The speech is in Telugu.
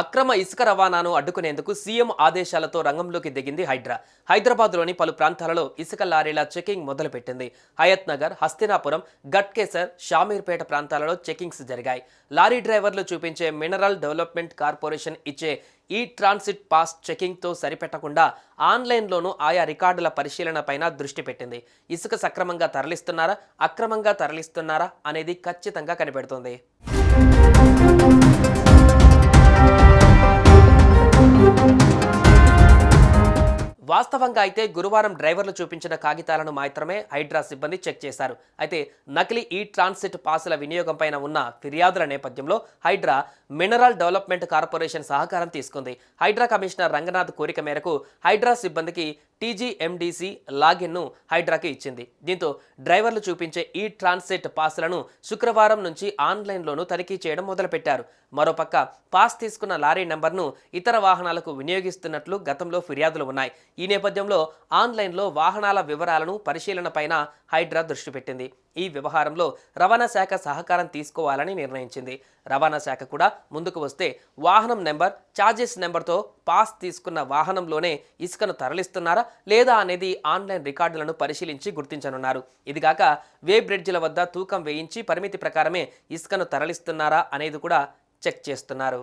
అక్రమ ఇసుక రవాణాను అడ్డుకునేందుకు సీఎం ఆదేశాలతో రంగంలోకి దిగింది హైడ్రా. హైదరాబాద్లోని పలు ప్రాంతాలలో ఇసుక లారీల చెకింగ్ మొదలుపెట్టింది. హయత్ నగర్ హస్తినాపురం గట్కేసర్ షామీర్పేట ప్రాంతాలలో చెకింగ్స్ జరిగాయి. లారీ డ్రైవర్లు చూపించే మినరల్ డెవలప్మెంట్ కార్పొరేషన్ ఇచ్చే ఈ ట్రాన్సిట్ పాస్ చెకింగ్తో సరిపెట్టకుండా ఆన్లైన్లోనూ ఆయా రికార్డుల పరిశీలనపైన దృష్టి పెట్టింది. ఇసుక సక్రమంగా తరలిస్తున్నారా అక్రమంగా తరలిస్తున్నారా అనేది ఖచ్చితంగా కనిపెడుతోంది. వాస్తవంగా అయితే గురువారం డ్రైవర్లు చూపించిన కాగితాలను మాత్రమే హైడ్రా సిబ్బంది చెక్ చేశారు. అయితే నకిలీ ఈ ట్రాన్సిట్ పాసుల వినియోగంపైన ఉన్న ఫిర్యాదుల నేపథ్యంలో హైడ్రా మినరల్ డెవలప్మెంట్ కార్పొరేషన్ సహకారం తీసుకుంది. హైడ్రా కమిషనర్ రంగనాథ్ కోరిక మేరకు హైడ్రా సిబ్బందికి టీజీఎండీసీ లాగిన్ను హైడ్రాకి ఇచ్చింది. దీంతో డ్రైవర్లు చూపించే ఈ ట్రాన్సిట్ పాసులను శుక్రవారం నుంచి ఆన్లైన్లోనూ తనిఖీ చేయడం మొదలుపెట్టారు. మరోపక్క పాస్ తీసుకున్న లారీ నెంబర్ను ఇతర వాహనాలకు వినియోగిస్తున్నట్లు గతంలో ఫిర్యాదులు ఉన్నాయి. ఈ నేపథ్యంలో ఆన్లైన్లో వాహనాల వివరాలను పరిశీలన పైన హైడ్రా దృష్టి పెట్టింది. ఈ వ్యవహారంలో రవాణా శాఖ సహకారం తీసుకోవాలని నిర్ణయించింది. రవాణా శాఖ కూడా ముందుకు వస్తే వాహనం నెంబర్ ఛార్జెస్ నెంబర్తో పాస్ తీసుకున్న వాహనంలోనే ఇసుకను తరలిస్తున్నారా లేదా అనేది ఆన్లైన్ రికార్డులను పరిశీలించి గుర్తించనున్నారు. ఇదిగాక వే బ్రిడ్జిల వద్ద తూకం వేయించి పరిమితి ప్రకారమే ఇసుకను తరలిస్తున్నారా అనేది కూడా చెక్ చేస్తున్నారు.